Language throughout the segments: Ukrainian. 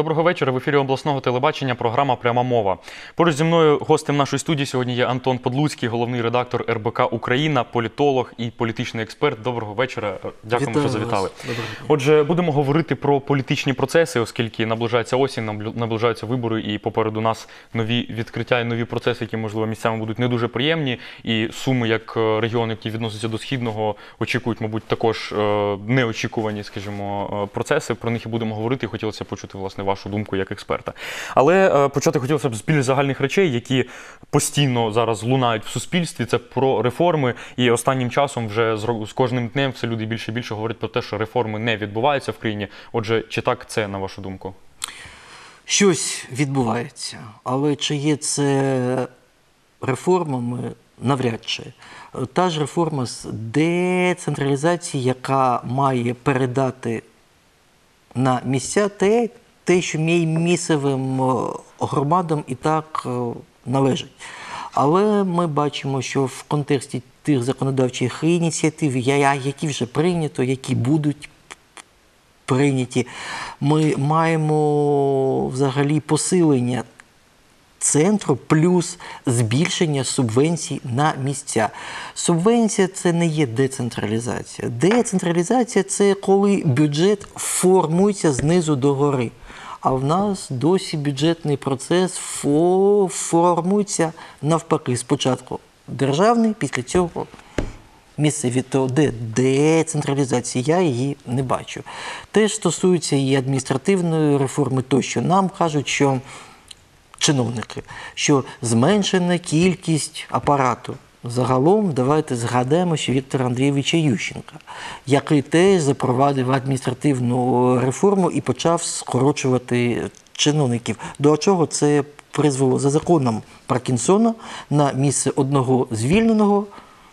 Доброго вечора. В ефірі обласного телебачення програма Пряма мова. Поруч зі мною гостем нашої студії сьогодні є Антон Подлуцький, головний редактор РБК Україна, політолог і політичний експерт. Доброго вечора. Дякуємо, Вітаю що завітали. Отже, будемо говорити про політичні процеси, оскільки наближається осінь, наближаються вибори, і попереду нас нові відкриття і нові процеси, які можливо місцями будуть не дуже приємні. І суми, як е, регіон, які відносяться до східного, очікують, мабуть, також е, неочікувані, скажімо, е, процеси. Про них і будемо говорити. І хотілося почути власне вашу думку як експерта. Але е, почати хотілося б з більш загальних речей, які постійно зараз лунають в суспільстві. Це про реформи. І останнім часом вже з кожним днем все люди більше і більше говорять про те, що реформи не відбуваються в країні. Отже, чи так це на вашу думку? Щось відбувається, але чи є це реформами? Навряд чи. Та ж реформа з децентралізації, яка має передати на місця те, те що мій місцевим е, громадам і так е, належить. Але ми бачимо, що в контексті тих законодавчих ініціатив, які вже прийнято, які будуть прийняті, ми маємо взагалі посилення центру плюс збільшення субвенцій на місця. Субвенція це не є децентралізація. Децентралізація це коли бюджет формується знизу до гори. А в нас досі бюджетний процес фо- формується навпаки. Спочатку державний, після цього місцеві, то де децентралізація, я її не бачу. Теж стосується і адміністративної реформи, тощо нам кажуть, що чиновники, що зменшена кількість апарату. Загалом давайте згадаємо ще Віктора Андрійовича Ющенка, який теж запровадив адміністративну реформу і почав скорочувати чиновників. До чого це призвело за законом Паркінсона на місце одного звільненого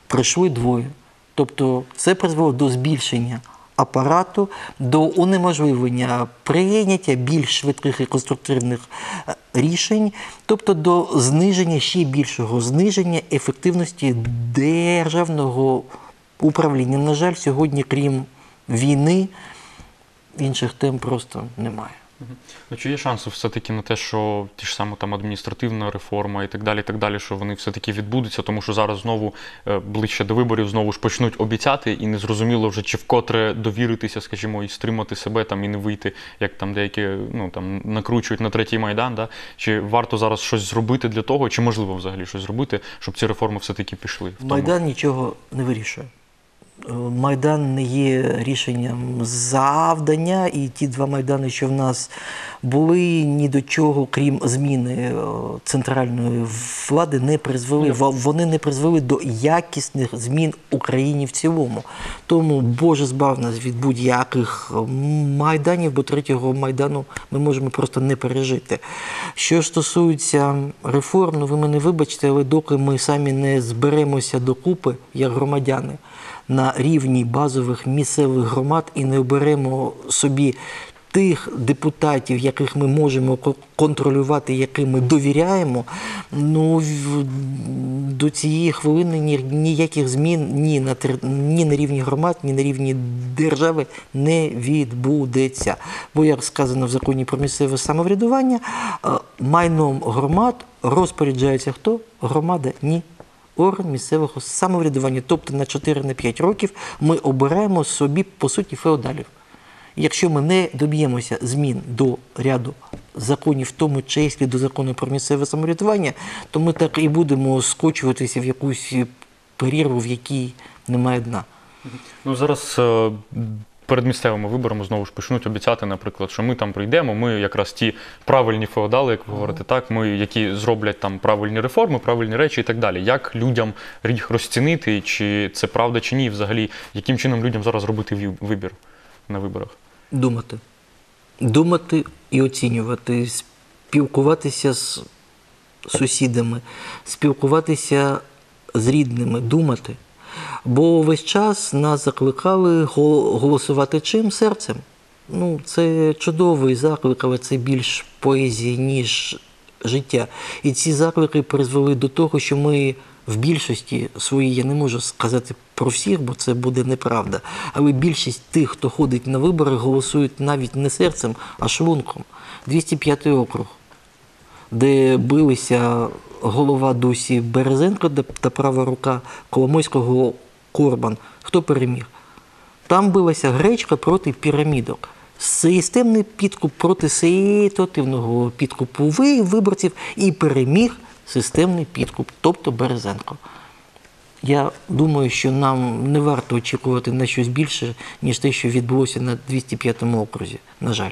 прийшли двоє. Тобто це призвело до збільшення апарату, до унеможливлення прийняття більш швидких і конструктивних е, рішень, тобто до зниження ще більшого зниження ефективності державного управління. На жаль, сьогодні, крім війни, інших тем просто немає. Ну, чи є шанси все-таки на те, що ті ж саме там адміністративна реформа і так далі, і так далі, що вони все-таки відбудуться, тому що зараз знову е, ближче до виборів знову ж почнуть обіцяти, і незрозуміло вже чи вкотре довіритися, скажімо, і стримати себе там і не вийти, як там деякі ну там накручують на третій майдан. Да? Чи варто зараз щось зробити для того, чи можливо взагалі щось зробити, щоб ці реформи все-таки пішли? в тому? Майдан нічого не вирішує. Майдан не є рішенням завдання, і ті два майдани, що в нас були, ні до чого, крім зміни е, центральної влади, не призвели. Во- Вони не призвели до якісних змін Україні в цілому. Тому Боже збав нас від будь-яких е, майданів, бо третього майдану ми можемо просто не пережити. Що ж стосується реформ, ну ви мене вибачте, але доки ми самі не зберемося докупи як громадяни на рівні базових місцевих громад і не оберемо собі тих депутатів, яких ми можемо ко- контролювати, яким ми довіряємо, ну до цієї хвилини ні- ніяких змін ні на ні на рівні громад, ні на рівні держави не відбудеться. Бо, як сказано в законі про місцеве самоврядування, е, майном громад розпоряджається хто? Громада ні орган місцевого самоврядування. Тобто на 4-5 років ми обираємо собі, по суті, феодалів. Якщо ми не доб'ємося змін до ряду законів, в тому числі до закону про місцеве самоврядування, то ми так і будемо скочуватися в якусь перірву, в якій немає дна. Ну зараз е, перед місцевими виборами знову ж почнуть обіцяти, наприклад, що ми там прийдемо. Ми якраз ті правильні феодали, як ви говорите, так ми які зроблять там правильні реформи, правильні речі і так далі. Як людям їх розцінити, чи це правда чи ні, і взагалі, яким чином людям зараз робити вибір на виборах? Думати. Думати і оцінювати, спілкуватися з сусідами, спілкуватися з рідними, думати. Бо весь час нас закликали голосувати чим серцем. Ну, це чудовий заклик, але це більш поезія, ніж життя. І ці заклики призвели до того, що ми в більшості своїй я не можу сказати про всіх, бо це буде неправда. Але більшість тих, хто ходить на вибори, голосують навіть не серцем, а шлунком. 205 округ, де билися голова досі Березенко та права рука Коломойського Корбан. Хто переміг? Там билася гречка проти пірамідок. Системний підкуп проти ситуативного підкупу виборців і переміг системний підкуп, тобто Березенко. Я думаю, що нам не варто очікувати на щось більше, ніж те, що відбулося на 205 окрузі. На жаль.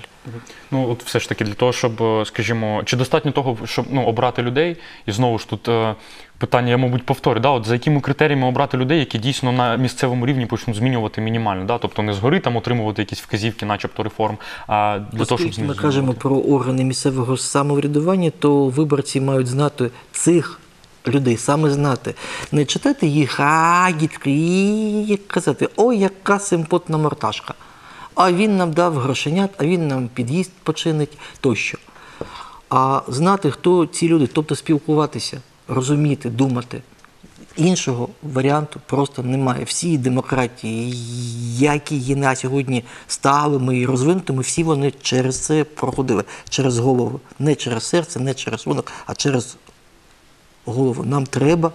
Ну, от все ж таки, для того, щоб, е, скажімо, чи достатньо того, щоб ну, обрати людей, і знову ж тут е, питання, я, мабуть, повторю, да, от за якими критеріями обрати людей, які дійсно на місцевому рівні почнуть змінювати мінімально, да? тобто не згори там отримувати якісь вказівки, начебто реформ, а для того, щоб Оскільки ми змінювати. кажемо про органи місцевого самоврядування, то виборці мають знати цих людей, саме знати. Не читати їх агітки і казати, ой, яка симпотна морташка. А він нам дав грошенят, а він нам під'їзд починить тощо. А знати, хто ці люди, тобто спілкуватися, розуміти, думати. Іншого варіанту просто немає. Всі демократії, які є на сьогодні сталими і розвинутими, всі вони через це проходили, через голову. Не через серце, не через шлунок, а через голову. Нам треба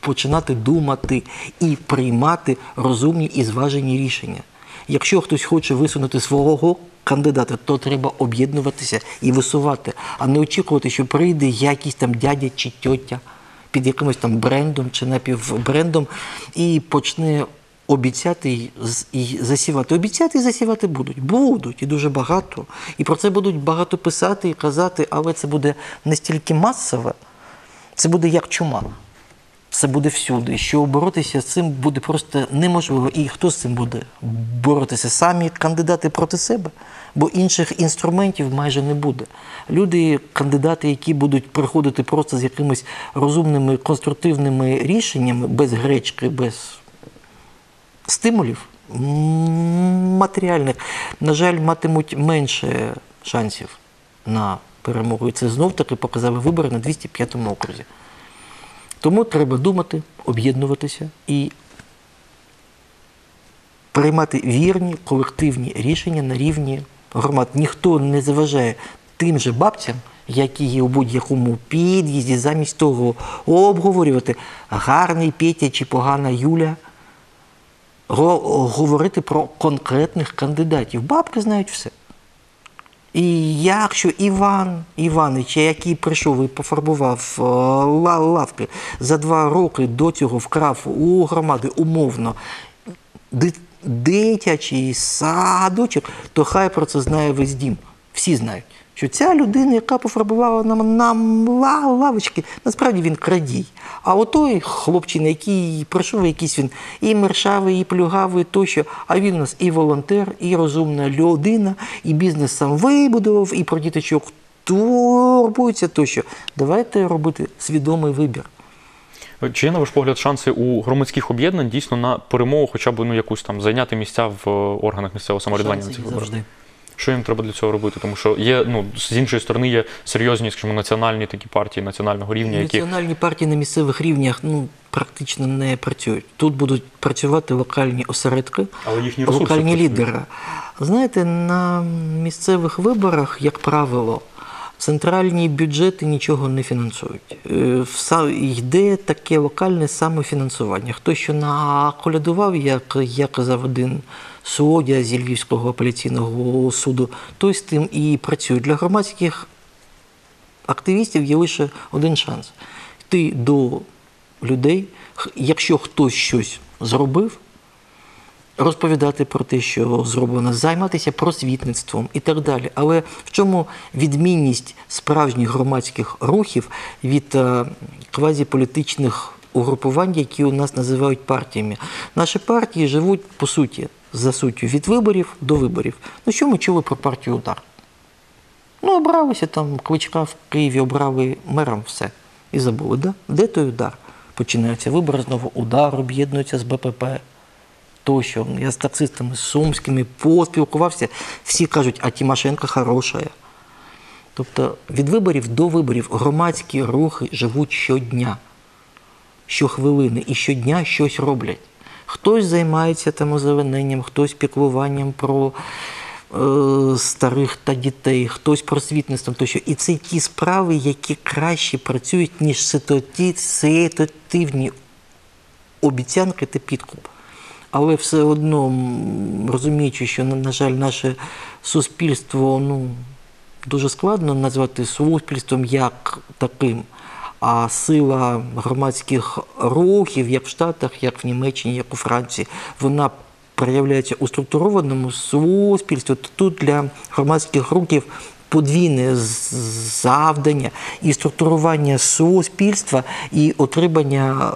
починати думати і приймати розумні і зважені рішення. Якщо хтось хоче висунути свого кандидата, то треба об'єднуватися і висувати, а не очікувати, що прийде якийсь там дядя чи тьотя під якимось там брендом чи напівбрендом і почне обіцяти і засівати. Обіцяти і засівати будуть. Будуть і дуже багато. І про це будуть багато писати і казати, але це буде не стільки масове, це буде як чума. Це буде всюди. Що боротися з цим буде просто неможливо. І хто з цим буде боротися? Самі кандидати проти себе, бо інших інструментів майже не буде. Люди, кандидати, які будуть приходити просто з якимись розумними конструктивними рішеннями, без гречки, без стимулів матеріальних, на жаль, матимуть менше шансів на перемогу. І це знов таки показали вибори на 205-му окрузі. Тому треба думати, об'єднуватися і приймати вірні колективні рішення на рівні громад. Ніхто не заважає тим же бабцям, які є у будь-якому під'їзді, замість того обговорювати гарний Петя чи погана Юля. Говорити про конкретних кандидатів. Бабки знають все. І якщо Іван Іванович, який прийшов і пофарбував е, лавки, за два роки до цього вкрав у громади умовно дитячий садочок, то хай про це знає весь дім. Всі знають, що ця людина, яка пофарбувала нам, нам ла- лавочки, насправді він крадій. А отой хлопчина, який прийшов, якийсь він і мершавий, і плюгавий тощо, а він у нас і волонтер, і розумна людина, і бізнес сам вибудував, і про діточок турбується тощо. Давайте робити свідомий вибір. Чи є, на ваш погляд, шанси у громадських об'єднань дійсно на перемогу, хоча б ну, якусь там зайняти місця в е, органах місцевого самоврядування на цих виборах? завжди. Що їм треба для цього робити? Тому що є, ну, з іншої сторони, є серйозні, скажімо, національні такі партії національного рівня, які Національні партії на місцевих рівнях ну, практично не працюють. Тут будуть працювати локальні осередки, Але їхні ресурси локальні лідери. Знаєте, на місцевих виборах, як правило, центральні бюджети нічого не фінансують. Е, Йде таке локальне самофінансування. Хто що наколядував, як я казав один суддя зі Львівського апеляційного суду, той з тим і працює. Для громадських активістів є лише один шанс йти до людей, якщо хтось щось зробив, розповідати про те, що зроблено, займатися просвітництвом і так далі. Але в чому відмінність справжніх громадських рухів від е, квазіполітичних угрупувань, які у нас називають партіями? Наші партії живуть по суті, за суттю, від виборів до виборів. Ну що ми чули про партію удар? Ну, обралися там, кличка в Києві обрали мером, все. І забули, да? Де той удар? Починаються вибори знову, удар об'єднується з БПП. Тощо. Я з таксистами сумськими поспілкувався. Всі кажуть, а Тимошенко хороша. Тобто від виборів до виборів громадські рухи живуть щодня. щохвилини і щодня щось роблять. Хтось займається там озелененням, хтось піклуванням про е, старих та дітей, хтось просвітництвом тощо. І це ті справи, які краще працюють, ніж ситуативні обіцянки та підкуп. Але все одно, розуміючи, що, на жаль, наше суспільство ну, дуже складно назвати суспільством як таким. А сила громадських рухів, як в Штатах, як в Німеччині, як у Франції, вона проявляється у структурованому суспільстві. Тут для громадських рухів подвійне завдання і структурування суспільства, і отримання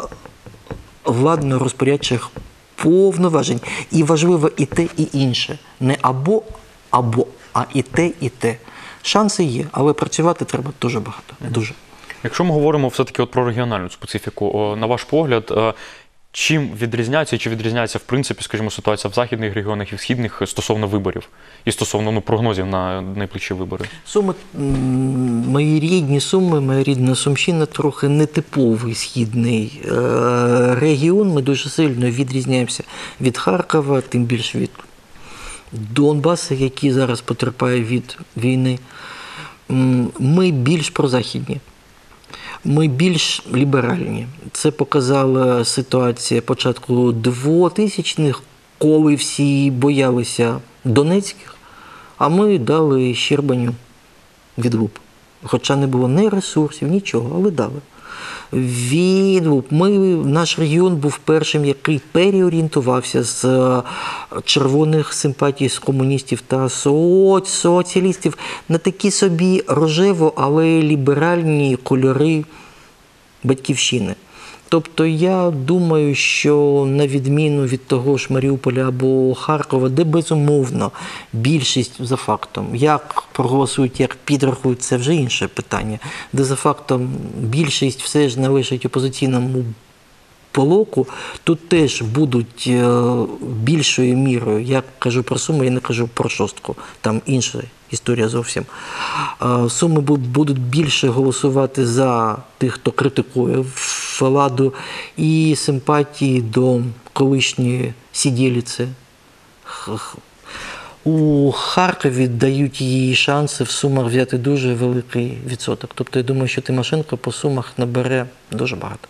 владно розпорядчих повноважень. І важливо і те, і інше. Не або, або, а і те, і те. Шанси є, але працювати треба дуже багато. Дуже. Якщо ми говоримо все-таки от про регіональну специфіку, на ваш погляд, е, чим відрізняється і чи відрізняється в принципі, скажімо, ситуація в західних регіонах і в східних стосовно виборів і стосовно ну, прогнозів на найближчі вибори? Суми, мої рідні суми, моя рідна Сумщина трохи нетиповий східний е, регіон. Ми дуже сильно відрізняємося від Харкова, тим більше від Донбаса, який зараз потерпає від війни. Ми більш прозахідні. Ми більш ліберальні. Це показала ситуація початку 2000-х, коли всі боялися Донецьких, а ми дали Щербаню відлуп. Хоча не було ні ресурсів, нічого, але дали. Відлуп. Ми, наш регіон був першим, який переорієнтувався з е, червоних симпатій з комуністів та соц- соціалістів на такі собі рожево, але ліберальні кольори батьківщини. Тобто я думаю, що на відміну від того ж Маріуполя або Харкова, де безумовно більшість за фактом, як проголосують, як підрахують, це вже інше питання, де за фактом більшість все ж належить опозиційному блоку, тут теж будуть е, більшою мірою. Я кажу про Суми, я не кажу про шостку. Там інша історія зовсім. Е, Суми будуть більше голосувати за тих, хто критикує владу, і симпатії до колишньої сиділіці. У Харкові дають їй шанси в Сумах взяти дуже великий відсоток. Тобто я думаю, що Тимошенко по Сумах набере дуже багато.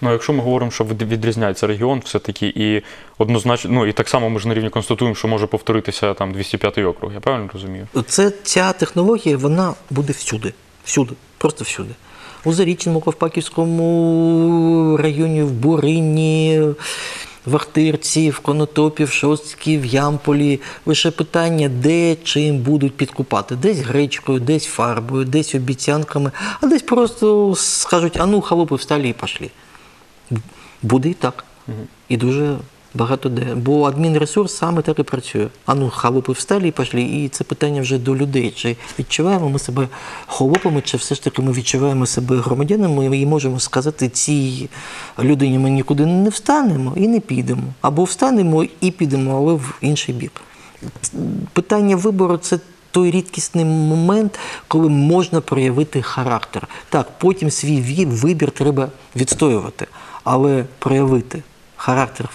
Ну, якщо ми говоримо, що відрізняється регіон, все-таки і однозначно, ну і так само ми ж на рівні констатуємо, що може повторитися там 205 округ. Я правильно розумію? Це ця технологія, вона буде всюди. Всюди, просто всюди. У Зарічному, Ковпаківському районі, в Бурині, в Ахтирці, в Конотопі, в Шостці, в Ямполі. Лише питання, де чим будуть підкупати. Десь гречкою, десь фарбою, десь обіцянками, а десь просто скажуть, а ну, халупи встали і пішли. Буде і так. І дуже багато де. Бо адмінресурс саме так і працює. А ну, халупи встали і пішли. І це питання вже до людей. Чи відчуваємо ми себе холопами, чи все ж таки ми відчуваємо себе громадянами і можемо сказати цій людині ми нікуди не встанемо і не підемо. Або встанемо і підемо, але в інший бік. Питання вибору це той рідкісний момент, коли можна проявити характер. Так, потім свій вибір треба відстоювати, але проявити характер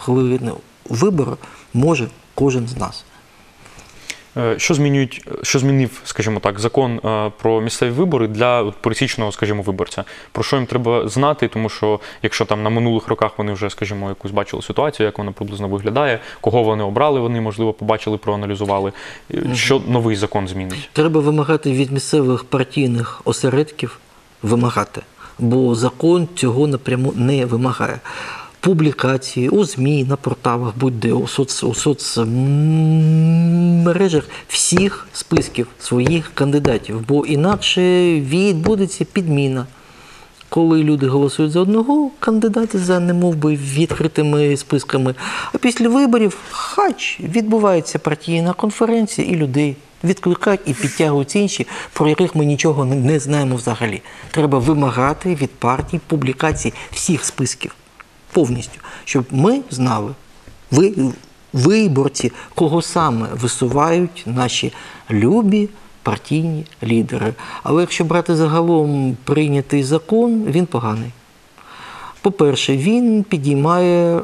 вибору може кожен з нас. Е, Що змінюють, що змінив, скажімо так, закон е, про місцеві вибори для пересічного, скажімо, виборця? Про що їм треба знати? Тому що якщо там на минулих роках вони вже, скажімо, якусь бачили ситуацію, як вона приблизно виглядає, кого вони обрали, вони можливо побачили, проаналізували. Е, Що новий закон змінить? Треба вимагати від місцевих партійних осередків вимагати, бо закон цього напряму не вимагає. Публікації у ЗМІ, на порталах, будь-де у, соц, у соцмережах всіх списків своїх кандидатів, бо інакше відбудеться підміна. Коли люди голосують за одного кандидата за немов би відкритими списками, а після виборів хач відбувається партійна конференція і людей відкликають і підтягують інші, про яких ми нічого не- знаємо взагалі. Треба вимагати від партій публікації всіх списків повністю, щоб ми знали, ви, виборці, кого саме висувають наші любі партійні лідери. Але якщо брати загалом прийнятий закон, він поганий. По-перше, він підіймає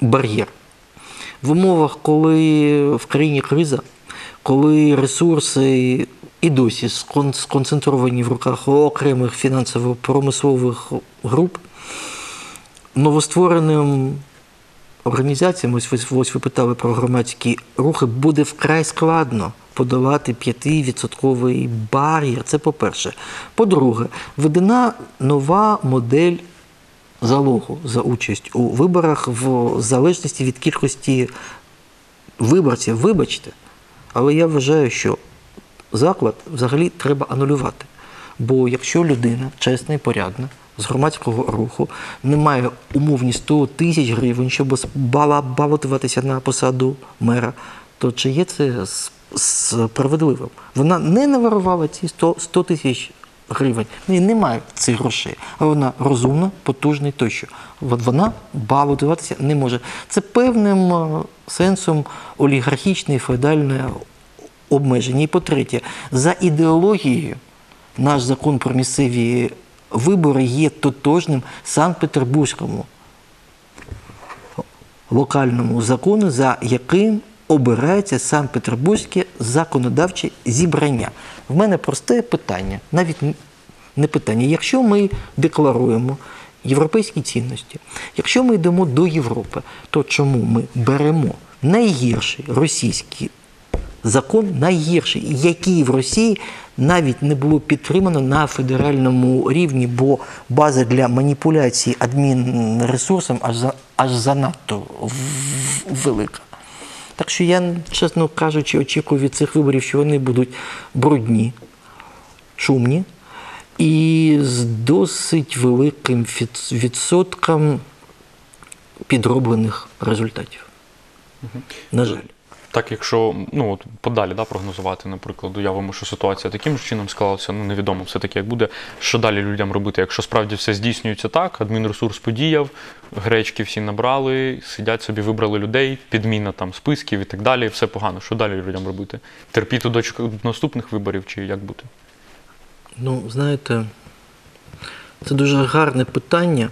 бар'єр. В умовах, коли в країні криза, коли ресурси і досі сконцентровані в руках окремих фінансово-промислових груп, новоствореним організаціям, ось, ось, ось ви питали про громадські рухи, буде вкрай складно подолати 5% бар'єр. Це по-перше. По-друге, введена нова модель залогу за участь у виборах в залежності від кількості виборців. Вибачте, але я вважаю, що заклад взагалі треба анулювати. Бо якщо людина чесна і порядна, з громадського руху, не має умовні 100 тисяч гривень, щоб балотуватися на посаду мера, то чи є це справедливим? Вона не наворувала ці 100, 100 тисяч гривень. Неї немає цих грошей, а вона розумна, потужна і тощо. Вона балотуватися не може. Це певним е, сенсом олігархічне і феодальне обмеження. І по-третє, за ідеологією наш закон про місцеві вибори є тотожним Санкт-Петербурзькому локальному закону, за яким обирається Санкт-Петербурзьке законодавче зібрання. В мене просте питання, навіть не питання. Якщо ми декларуємо європейські цінності, якщо ми йдемо до Європи, то чому ми беремо найгірший російський закон найгірший, який в Росії навіть не було підтримано на федеральному рівні, бо база для маніпуляції адмінресурсом аж, за, аж занадто велика. Так що я, чесно кажучи, очікую від цих виборів, що вони будуть брудні, шумні і з досить великим відсотком підроблених результатів. На жаль. Так, якщо ну от подалі да, прогнозувати, наприклад, уявимо, що ситуація таким ж чином склалася, ну невідомо все-таки, як буде, що далі людям робити, якщо справді все здійснюється так, адмінресурс подіяв, гречки всі набрали, сидять собі, вибрали людей, підміна там списків і так далі, все погано. Що далі людям робити? Терпіти до наступних виборів чи як бути? Ну, знаєте, це дуже гарне питання.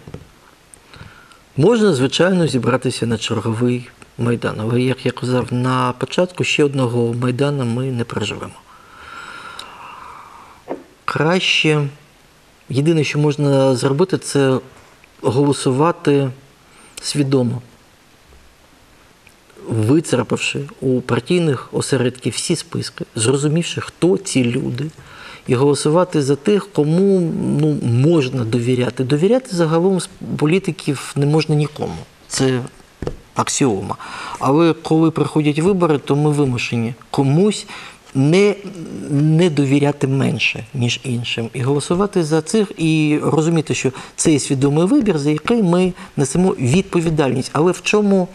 Можна, звичайно, зібратися на черговий майдан, але, як я казав на початку, ще одного майдану ми не переживемо. Краще, єдине, що можна зробити, це голосувати свідомо, вицарапавши у партійних осередків всі списки, зрозумівши, хто ці люди, і голосувати за тих, кому ну, можна довіряти. Довіряти загалом політиків не можна нікому. Це аксіома. Але коли приходять вибори, то ми вимушені комусь не, не довіряти менше, ніж іншим. І голосувати за цих, і розуміти, що це є свідомий вибір, за який ми несемо відповідальність. Але в чому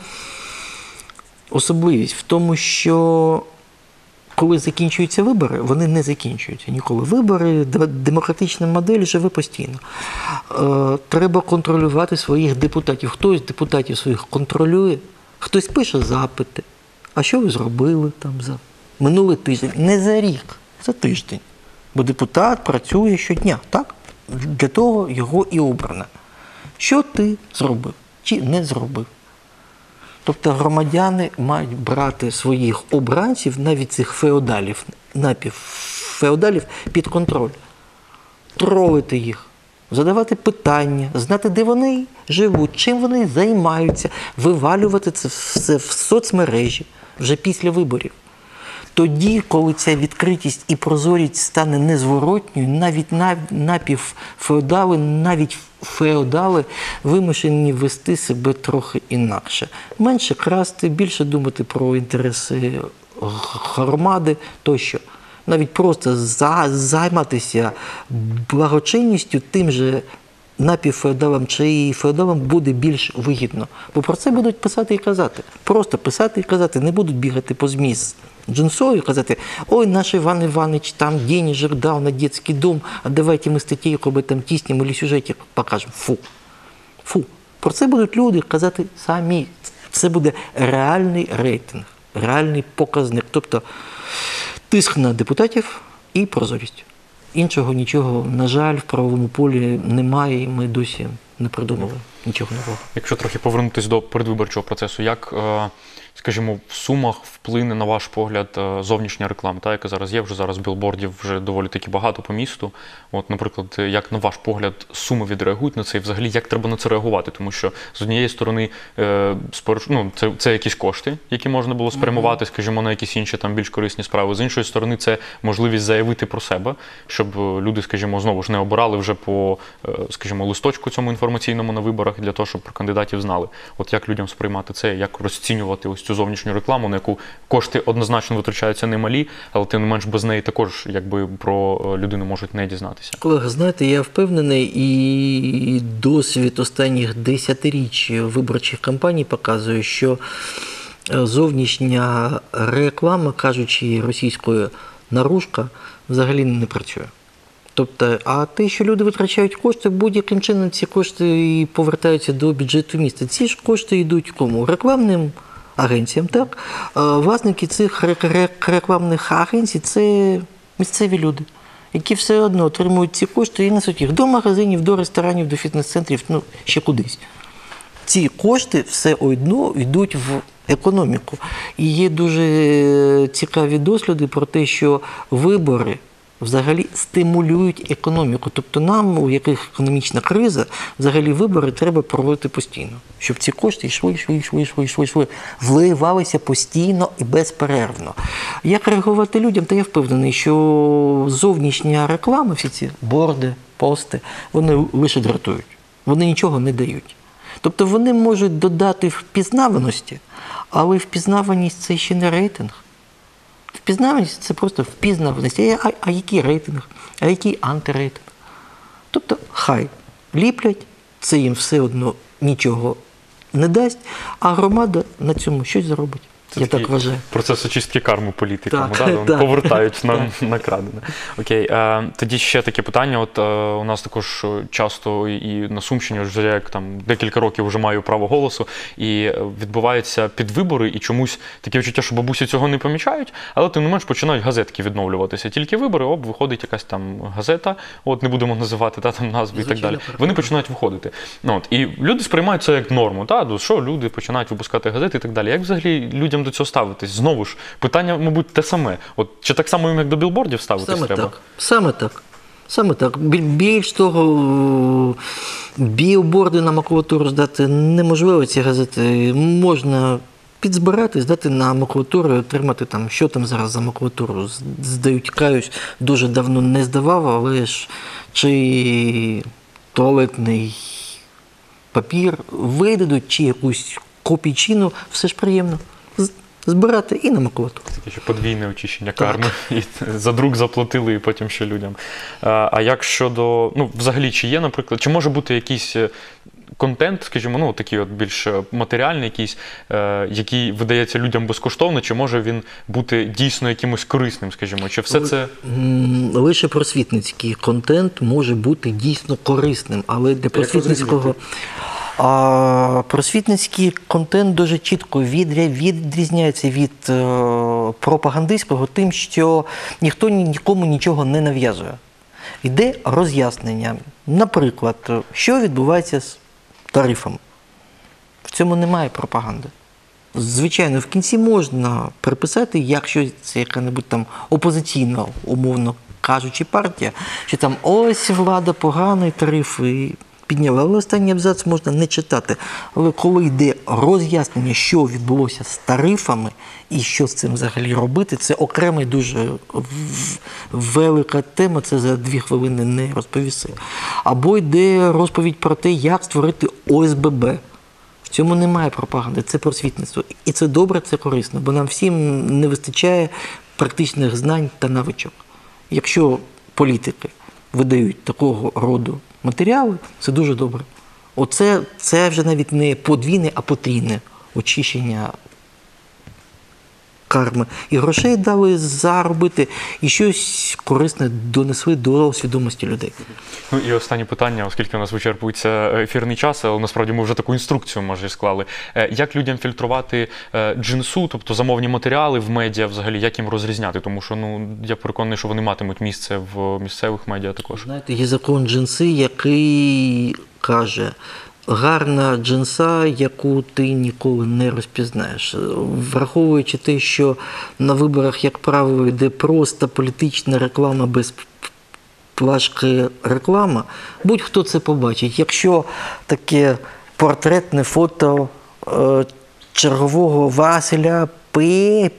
особливість? В тому, що коли закінчуються вибори, вони не закінчуються ніколи. Вибори, демократична модель живе постійно. Е, треба контролювати своїх депутатів. Хтось депутатів своїх контролює, хтось пише запити. А що ви зробили там за минулий тиждень? Не за рік, за тиждень. Бо депутат працює щодня, так? Для того його і обрано. Що ти зробив чи не зробив? Тобто громадяни мають брати своїх обранців, навіть цих феодалів, напівфеодалів, під контроль, тролити їх, задавати питання, знати, де вони живуть, чим вони займаються, вивалювати це все в соцмережі вже після виборів. Тоді, коли ця відкритість і прозорість стане незворотньою, навіть нав- напівфеодали, навіть феодали вимушені вести себе трохи інакше. Менше красти, більше думати про інтереси громади тощо. Навіть просто за, займатися благочинністю тим же напівфеодалам чи феодалам буде більш вигідно. Бо про це будуть писати і казати. Просто писати і казати, не будуть бігати по ЗМІ з джинсою і казати, ой, наш Іван Іванович там денежек дав на детский дом, а давайте ми статтєю об этом тіснім или сюжетик покажемо. Фу. Фу. Про це будуть люди казати самі. Це буде реальний рейтинг, реальний показник. Тобто тиск на депутатів і прозорість. Іншого нічого, на жаль, в правовому полі немає, і ми досі не придумали нічого нового. Якщо трохи повернутися до передвиборчого процесу, як, е, скажімо, в сумах вплине на ваш погляд е, зовнішня реклама, та яка зараз є, вже зараз білбордів вже доволі таки багато по місту. От, наприклад, як на ваш погляд, суми відреагують на це, і взагалі як треба на це реагувати? Тому що з однієї сторони, е, ну, це, це якісь кошти, які можна було спрямувати, скажімо, на якісь інші там більш корисні справи. З іншої сторони, це можливість заявити про себе, щоб люди, скажімо, знову ж не обирали вже по, скажімо, листочку цьому інформаційному на виборах для того, щоб про кандидатів знали. От як людям сприймати це, як розцінювати ось цю зовнішню рекламу, на яку кошти однозначно витрачаються немалі, але тим не менш без неї також якби про е, людину можуть не дізнатися. Колеги, знаєте, я впевнений, і досвід останніх десятиріч виборчих кампаній показує, що е, зовнішня реклама, кажучи російською наружка, взагалі не працює. Тобто, а те, що люди витрачають кошти, будь-яким чином ці кошти і повертаються до бюджету міста. Ці ж кошти йдуть кому? Рекламним агенціям, так? Власники цих рек- рек- рекламних агенцій це місцеві люди, які все одно отримують ці кошти і несуть їх до магазинів, до ресторанів, до фітнес-центрів, ну ще кудись ці кошти все одно йдуть в економіку. І є дуже цікаві досліди про те, що вибори взагалі стимулюють економіку. Тобто нам, у яких економічна криза, взагалі вибори треба проводити постійно, щоб ці кошти йшли, йшли, йшли, йшли, йшли, йшли, вливалися постійно і безперервно. Як реагувати людям? Та я впевнений, що зовнішня реклама, всі ці борди, пости, вони лише дратують. Вони нічого не дають. Тобто вони можуть додати впізнаваності, але впізнаваність це ще не рейтинг. Впізнаваність це просто впізнаваність. А, а, який рейтинг? А який антирейтинг? Тобто, хай ліплять, це їм все одно нічого не дасть, а громада на цьому щось заробить. Це я такий так вважаю. Процес очистки карми політиками, Так, да? Так. повертають на накрадене. Окей, е, тоді ще таке питання. От е, у нас також часто і на Сумщині вже як там декілька років вже маю право голосу, і відбуваються підвибори, і чомусь таке відчуття, що бабусі цього не помічають, але тим не менш починають газетки відновлюватися. Тільки вибори, оп, виходить якась там газета, от не будемо називати та там назви і так далі. Вони починають виходити. Ну, от, і люди сприймають це як норму. Та? Що люди починають випускати газети і так далі. Як взагалі людям до цього ставитись? Знову ж, питання, мабуть, те саме. От, чи так само їм, як до білбордів ставитись Саме треба? так. Саме так. Саме так. Більш того, білборди на макулатуру здати неможливо ці газети. Можна підзбирати, здати на макулатуру і отримати там, що там зараз за макулатуру. Здають, каюсь, дуже давно не здавав, але ж чи туалетний папір видадуть, чи якусь копійчину, все ж приємно. Збирати і на макулатуру. Таке ще подвійне очищення карми. І за друк заплатили, і потім ще людям. А, а як щодо, ну, взагалі, чи є, наприклад, чи може бути якийсь е, контент, скажімо, ну, такий от більш е, матеріальний, якийсь, е, який видається людям безкоштовно, чи може він бути дійсно якимось корисним, скажімо, чи все це. Лише просвітницький контент може бути дійсно корисним, але для просвітницького. А просвітницький контент дуже чітко відрізняється від е, пропагандистського тим, що ніхто нікому нічого не нав'язує. Йде роз'яснення. Наприклад, що відбувається з тарифами. В цьому немає пропаганди. Звичайно, в кінці можна приписати, якщо це яка-небудь там опозиційна, умовно кажучи, партія, що там ось влада поганий тарифи підняла. Але останній абзац можна не читати. Але коли йде роз'яснення, що відбулося з тарифами і що з цим взагалі робити, це окремий дуже велика тема, це за дві хвилини не розповіси. Або йде розповідь про те, як створити ОСББ. В цьому немає пропаганди, це просвітництво. І це добре, це корисно, бо нам всім не вистачає практичних знань та навичок. Якщо політики видають такого роду матеріали, це дуже добре. Оце це вже навіть не подвійне, а потрійне очищення карми, і грошей дали заробити, і щось корисне донесли до свідомості людей. Ну і останнє питання, оскільки у нас вичерпується ефірний час, але насправді ми вже таку інструкцію може склали. Е, Як людям фільтрувати е, джинсу, тобто замовні матеріали в медіа, взагалі, як їм розрізняти? Тому що ну я переконаний, що вони матимуть місце в місцевих медіа також. Знаєте, є закон джинси, який каже. Гарна джинса, яку ти ніколи не розпізнаєш. Враховуючи те, що на виборах, як правило, йде просто політична реклама без плашки реклама, будь-хто це побачить. Якщо таке портретне фото е, чергового Василя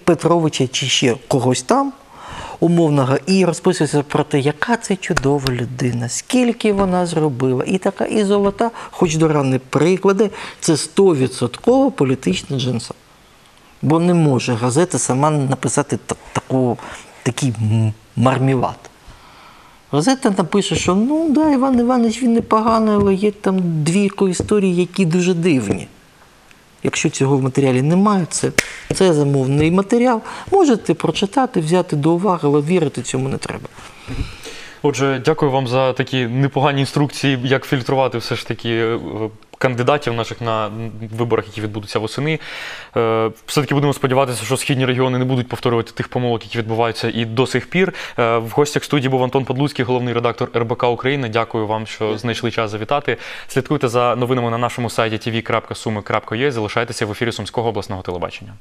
Петровича чи ще когось там, умовного, і розписується про те, яка це чудова людина, скільки вона зробила, і така, і золота, хоч до рани приклади, це 100% політична джинса. Бо не може газета сама написати таку, такий марміват. Газета напише, що ну да, Іван Іванович він непоганий, але є там двійко історій, які дуже дивні. Якщо цього в матеріалі немає, це, це замовний матеріал. Можете прочитати, взяти до уваги, але вірити цьому не треба. Отже, дякую вам за такі непогані інструкції, як фільтрувати все ж таки е, кандидатів наших на виборах, які відбудуться восени. Е, Все-таки будемо сподіватися, що східні регіони не будуть повторювати тих помилок, які відбуваються і до сих пір. Е, В гостях студії був Антон Подлуцький, головний редактор РБК України. Дякую вам, що знайшли час завітати. Слідкуйте за новинами на нашому сайті tv.sumi.ua. Залишайтеся в ефірі Сумського обласного телебачення.